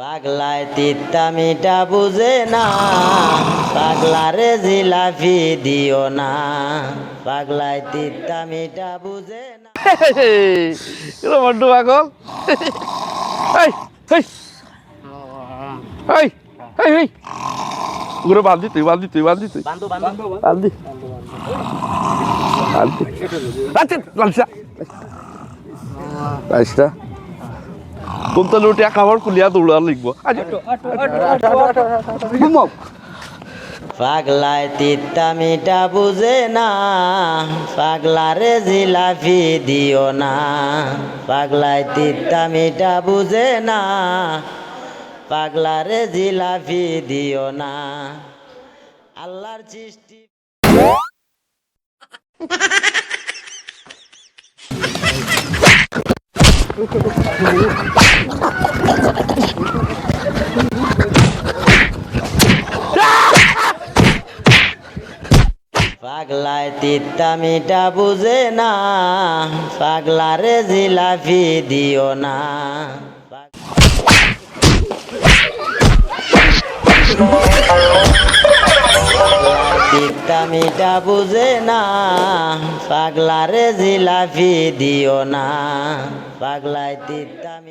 পাগলায় তিত্তা মিটা বুঝে না। পাগলারে জিলাফি দিও না। পাগলায় তিত্তা মিটা বুঝে না। বড্ড পাগল। ওগুলো বান্ধি তুই বান্ধি তুই বান্ধি তুই। বান্ধু বান্ধু। বান্ধি তো লুটে খাবার কুলিয়া দৌড়া লিখব। পাগলায় তিত্তা মিটা বুঝে না পাগলারে জিলাফি দিও না। পাগলায় তিত্তা মিটা বুঝে না পাগলারে জিলাফি দিও না। আল্লাহর সৃষ্টি পাগলায় তিত্তা মিটা বুঝে না, পাগলারে জিলাফি দিও না। তিত্তা মিটা বুঝে না, পাগলারে জিলাফি দিও না। পাগলায় তিত্তা মিটা